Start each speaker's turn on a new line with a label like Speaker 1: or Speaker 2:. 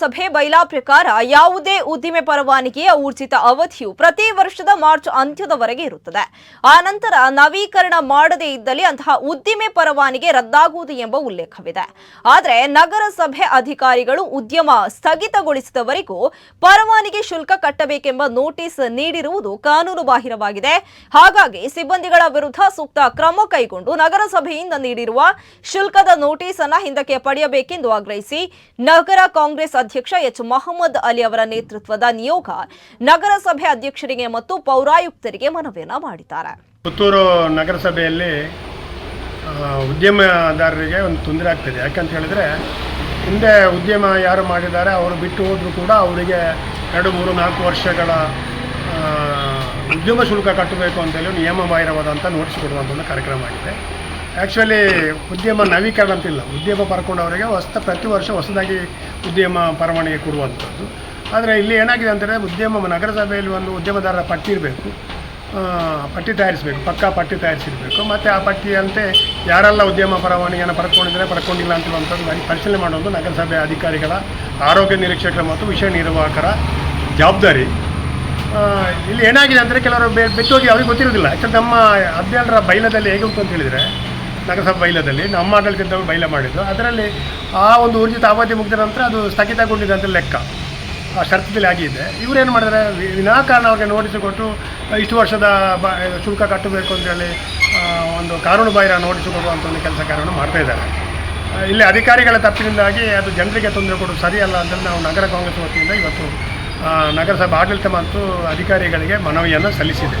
Speaker 1: ನಗರಸಭೆ ಬೈಲಾ ಪ್ರಕಾರ ಯಾವುದೇ ಉದ್ದಿಮೆ ಪರವಾನಿಗೆಯ ಊರ್ಜಿತ ಅವಧಿಯು ಪ್ರತಿ ವರ್ಷದ ಮಾರ್ಚ್ ಅಂತ್ಯದವರೆಗೆ ಇರುತ್ತದೆ. ಆ ನಂತರ ನವೀಕರಣ ಮಾಡದೇ ಇದ್ದಲ್ಲಿ ಅಂತಹ ಉದ್ದಿಮೆ ಪರವಾನಿಗೆ ರದ್ದಾಗುವುದು ಎಂಬ ಉಲ್ಲೇಖವಿದೆ. ಆದರೆ ನಗರಸಭೆ ಅಧಿಕಾರಿಗಳು ಉದ್ಯಮ ಸ್ಥಗಿತಗೊಳಿಸಿದವರೆಗೂ ಪರವಾನಿಗೆ ಶುಲ್ಕ ಕಟ್ಟಬೇಕೆಂಬ ನೋಟಿಸ್ ನೀಡಿರುವುದು ಕಾನೂನು ಬಾಹಿರವಾಗಿದೆ. ಹಾಗಾಗಿ ಸಿಬ್ಬಂದಿಗಳ ವಿರುದ್ಧ ಸೂಕ್ತ ಕ್ರಮ ಕೈಗೊಂಡು ನಗರಸಭೆಯಿಂದ ನೀಡಿರುವ ಶುಲ್ಕದ ನೋಟಿಸ್ ಅನ್ನು ಹಿಂದಕ್ಕೆ ಪಡೆಯಬೇಕೆಂದು ಆಗ್ರಹಿಸಿ ನಗರ ಕಾಂಗ್ರೆಸ್ ಅಧ್ಯಕ್ಷ ಎಚ್ ಮೊಹಮ್ಮದ್ ಅಲಿ ಅವರ ನೇತೃತ್ವದ ನಿಯೋಗ ನಗರಸಭೆ ಅಧ್ಯಕ್ಷರಿಗೆ ಮತ್ತು ಪೌರಾಯುಕ್ತರಿಗೆ ಮನವಿಯನ್ನ ಮಾಡಿದ್ದಾರೆ.
Speaker 2: ಪುತ್ತೂರು ನಗರಸಭೆಯಲ್ಲಿ ಉದ್ಯಮದಾರರಿಗೆ ಒಂದು ತೊಂದರೆ ಆಗ್ತದೆ. ಯಾಕಂತ ಹೇಳಿದ್ರೆ, ಹಿಂದೆ ಉದ್ಯಮ ಯಾರು ಮಾಡಿದ್ದಾರೆ, ಅವರು ಬಿಟ್ಟು ಹೋದರೂ ಕೂಡ ಅವರಿಗೆ ಎರಡು, ಮೂರು, ನಾಲ್ಕು ವರ್ಷಗಳ ಉದ್ಯಮ ಶುಲ್ಕ ಕಟ್ಟಬೇಕು ಅಂತೇಳಿ ನಿಯಮ ಬಾಹಿರವಾದಂಥ ನೋಟಿಸ್ ಕೊಡುವಂಥ ಒಂದು ಕಾರ್ಯಕ್ರಮ ಆಗಿದೆ. ಆ್ಯಕ್ಚುಲಿ ಉದ್ಯಮ ನವೀಕರಣ ಅಂತಿಲ್ಲ ಉದ್ಯಮ ಪಡ್ಕೊಂಡವರಿಗೆ ಹೊಸ ಪ್ರತಿ ವರ್ಷ ಹೊಸದಾಗಿ ಉದ್ಯಮ ಪರವಾನಗಿ ಕೊಡುವಂಥದ್ದು. ಆದರೆ ಇಲ್ಲಿ ಏನಾಗಿದೆ ಅಂತಂದರೆ ಉದ್ಯಮ ನಗರಸಭೆಯಲ್ಲಿ ಒಂದು ಉದ್ಯಮದಾರರ ಪಟ್ಟಿ ಇರಬೇಕು. ಪಟ್ಟಿ ತಯಾರಿಸಬೇಕು, ಪಕ್ಕಾ ಪಟ್ಟಿ ತಯಾರಿಸಿರಬೇಕು. ಮತ್ತು ಆ ಪಟ್ಟಿಯಂತೆ ಯಾರೆಲ್ಲ ಉದ್ಯಮ ಪರವಾನಗಿಯನ್ನು ಪಡ್ಕೊಂಡಿದ್ದಾರೆ, ಪಡ್ಕೊಂಡಿಲ್ಲ ಅಂತೇಳುವಂಥದ್ದು ನನಗೆ ಪರಿಶೀಲನೆ ಮಾಡೋದು ನಗರಸಭೆ ಅಧಿಕಾರಿಗಳ ಆರೋಗ್ಯ ನಿರೀಕ್ಷಕರ ಮತ್ತು ವಿಷಯ ನಿರ್ವಾಹಕರ ಜವಾಬ್ದಾರಿ. ಇಲ್ಲಿ ಏನಾಗಿದೆ ಅಂದರೆ ಕೆಲವರು ಬಿಟ್ಟೋಗಿ ಅವ್ರಿಗೆ ಗೊತ್ತಿರೋದಿಲ್ಲ ಯಾಕಂದ್ರೆ ನಮ್ಮ ಹದಿನೇಳರ ಬೈಲದಲ್ಲಿ ಹೇಗೆ ಉಂಟು ಅಂತ ಹೇಳಿದರೆ ನಗರಸಭೆ ಬೈಲದಲ್ಲಿ ನಮ್ಮ ಆಡಳಿತದವರು ಬೈಲ ಮಾಡಿದ್ದು ಅದರಲ್ಲಿ ಆ ಒಂದು ಊರ್ಜಿತ ಅವಧಿ ಮುಗಿದ ನಂತರ ಅದು ಸ್ಥಗಿತಗೊಂಡಿದೆ ಅಂತ ಲೆಕ್ಕ. ಆ ಷರತ್ತಲ್ಲಿ ಆಗಿದೆ. ಇವರೇನು ಮಾಡಿದ್ರೆ? ವಿನಾಕಾರಣ ಅವ್ರಿಗೆ ನೋಟಿಸ್ ಕೊಟ್ಟು ಇಷ್ಟು ವರ್ಷದ ಬ ಶುಲ್ಕ ಕಟ್ಟಬೇಕು ಅಂತೇಳಿ ಒಂದು ಕಾನೂನು ಬಾಹಿರ ನೋಟಿಸ್ ಕೊಡುವಂಥ ಒಂದು ಕೆಲಸ ಕಾರ್ಯವನ್ನು ಮಾಡ್ತಾ ಇದ್ದಾರೆ. ಆ, ಇಲ್ಲಿ ಅಧಿಕಾರಿಗಳ ತಪ್ಪಿನಿಂದಾಗಿ ಅದು ಜನರಿಗೆ ತೊಂದರೆ ಕೊಡೋದು ಸರಿಯಲ್ಲ ಅಂತೇಳಿ ನಾವು ನಗರ ಕಾಂಗ್ರೆಸ್ ವತಿಯಿಂದ ಇವತ್ತು ನಗರಸಭೆ ಆಡಳಿತ ಮತ್ತು ಅಧಿಕಾರಿಗಳಿಗೆ ಮನವಿಯನ್ನು ಸಲ್ಲಿಸಿದೆ